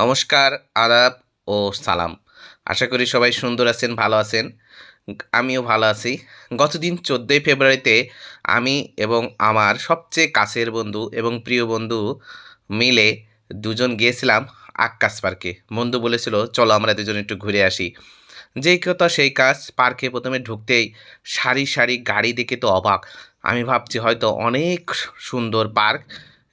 নমস্কার, আদাব ও সালাম। আশা করি সবাই সুন্দর আছেন, ভালো আছেন। আমিও ভালো আছি। গতদিন চোদ্দোই ফেব্রুয়ারিতে আমি এবং আমার সবচেয়ে কাছের বন্ধু এবং প্রিয় বন্ধু মিলে দুজন গিয়েছিলাম আক্কাস পার্কে। বন্ধু বলেছিল, চলো আমরা দুজন একটু ঘুরে আসি। যেই কথা সেই কাজ, পার্কে প্রথমে ঢুকতেই সারি সারি গাড়ি দেখে তো অবাক। আমি ভাবছি হয়তো অনেক সুন্দর পার্ক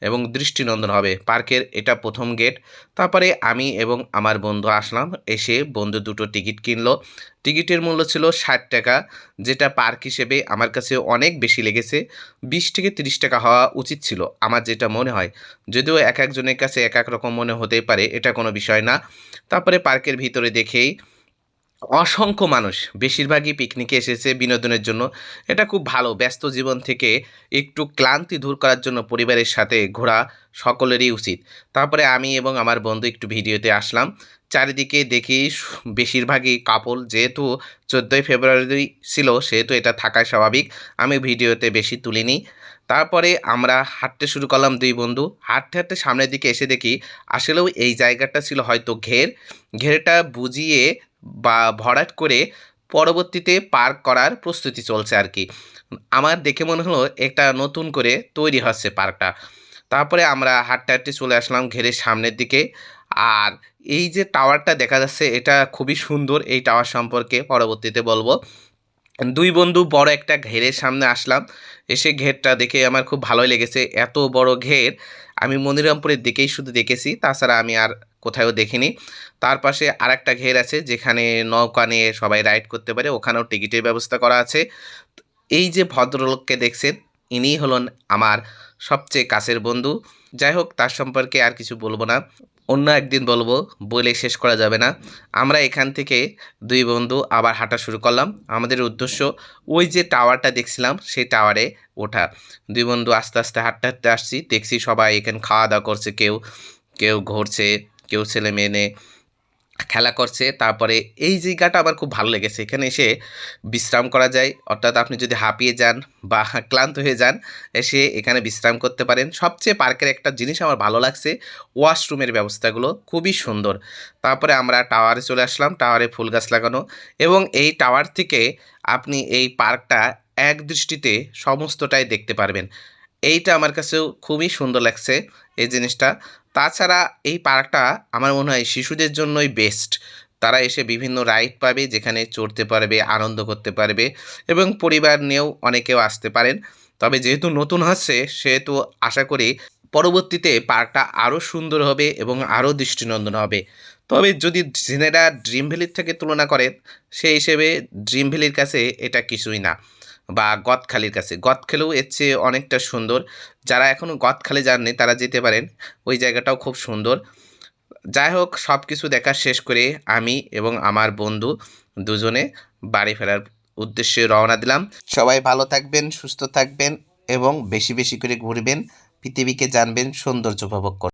এবং দৃষ্টিনন্দন হবে। পার্কের এটা প্রথম গেট। তারপরে আমি এবং আমার বন্ধু আসলাম, এসে বন্ধু দুটো টিকিট কিনলো। টিকিটের মূল্য ছিল ষাট টাকা, যেটা পার্ক হিসেবে আমার কাছে অনেক বেশি লেগেছে। বিশ থেকে তিরিশ টাকা হওয়া উচিত ছিল, আমার যেটা মনে হয়। যদিও এক একজনের কাছে এক এক রকম মনে হতেই পারে, এটা কোনো বিষয় না। তারপরে পার্কের ভিতরে দেখেই অসংখ্য মানুষ বেশিরভাগই পিকনিকে এসেছে বিনোদনের জন্য। এটা খুব ভালো, ব্যস্ত জীবন থেকে একটু ক্লান্তি দূর করার জন্য পরিবারের সাথে ঘোরা সকলেরই উচিত। তারপরে আমি এবং আমার বন্ধু একটু ভিডিওতে আসলাম। চারিদিকে দেখি বেশিরভাগই কাপল যেহেতু চোদ্দোই ফেব্রুয়ারি ছিল, সেহেতু এটা থাকা স্বাভাবিক। আমি ভিডিওতে বেশি তুলিনি। তারপরে আমরা হাঁটতে শুরু করলাম দুই বন্ধু। হাঁটতে হাঁটতে সামনের দিকে এসে দেখি আসলেও এই জায়গাটা ছিল হয়তো ঘের। ঘেরটা বুঝিয়ে ভরাট করে পরবর্তীতে পার্ক করার প্রস্তুতি চলছে আর কি। আমার দেখে মনে হলো একটা নতুন করে তৈরি হচ্ছে পার্কটা। তারপরে আমরা হাঁটতে হাঁটতে চলে আসলাম ঘেরের সামনের দিকে। আর এই যে টাওয়ারটা দেখা যাচ্ছে, এটা খুবই সুন্দর এই টাওয়ার সম্পর্কে পরবর্তীতে বলব। দুই বন্ধু বড় একটা ঘেরের সামনে আসলাম। এসে ঘেরটা দেখে আমার খুব ভালোই লেগেছে। এত বড় ঘের আমি মনিরামপুরের দিকেই শুধু দেখেছি, তাছাড়া আমি আর কোথাও দেখিনি। তার পাশে আর একটা ঘের আছে যেখানে নৌকা নিয়ে সবাই রাইড করতে পারে। ওখানেও টিকিটের ব্যবস্থা করা আছে। এই যে ভদ্রলোককে দেখছেন, ইনিই হলেন আমার সবচেয়ে কাছের বন্ধু। যাই হোক, তার সম্পর্কে আর কিছু বলব না। অন্য একদিন বলব বলে শেষ করা যাবে না। আমরা এখান থেকে দুই বন্ধু আবার হাঁটা শুরু করলাম। আমাদের উদ্দেশ্য, ওই যে টাওয়ারটা দেখছিলাম, সেই টাওয়ারে ওঠা। দুই বন্ধু আস্তে আস্তে হাঁটতে হাঁটতে আসছি। দেখছি সবাই এখানে খাওয়া দাওয়া করছে, কেউ কেউ ঘুরছে। কেউ ছেলে মেয়ে নিয়ে খেলা করছে, তারপরে এই জায়গাটা আমার খুব ভালো লেগেছে। এখানে এসে বিশ্রাম করা যায়, অর্থাৎ আপনি যদি হাঁপিয়ে যান বা ক্লান্ত হয়ে যান, এসে এখানে বিশ্রাম করতে পারেন। সবচেয়ে পার্কের একটা জিনিস আমার ভালো লাগছে, ওয়াশরুমের ব্যবস্থাগুলো খুবই সুন্দর। তারপরে আমরা টাওয়ারে চলে আসলাম, টাওয়ারে ফুল গাছ লাগানো এবং এই টাওয়ার থেকে আপনি এই পার্কটা এক দৃষ্টিতে সমস্তটাই দেখতে পারবেন। এইটা আমার কাছেও খুবই সুন্দর লাগছে, এই জিনিসটা। তাছাড়া এই পার্কটা আমার মনে হয় শিশুদের জন্যই বেস্ট তারা এসে বিভিন্ন রাইড পাবে, যেখানে চড়তে পারবে, আনন্দ করতে পারবে এবং পরিবার নিয়েও অনেকেও আসতে পারেন। তবে যেহেতু নতুন হচ্ছে সেহেতু আশা করি পরবর্তীতে পার্কটা আরও সুন্দর হবে এবং আরও দৃষ্টিনন্দন হবে। তবে যদি জেনেরা ড্রিম ভ্যালির থেকে তুলনা করেন, সেই হিসেবে ড্রিম ভ্যালির কাছে এটা কিছুই না। বা গদখালির কাছে। গদখালিও এর চেয়ে অনেকটা সুন্দর। যারা এখনও গদখালি যাননি, তারা যেতে পারেন। ওই জায়গাটাও খুব সুন্দর। যাই হোক সব কিছু দেখা শেষ করে আমি এবং আমার বন্ধু দুজনে বাড়ি ফেরার উদ্দেশ্যে রওনা দিলাম। সবাই ভালো থাকবেন, সুস্থ থাকবেন এবং বেশি বেশি করে ঘুরবেন। পৃথিবীকে জানবেন, সৌন্দর্য উপভোগ করবেন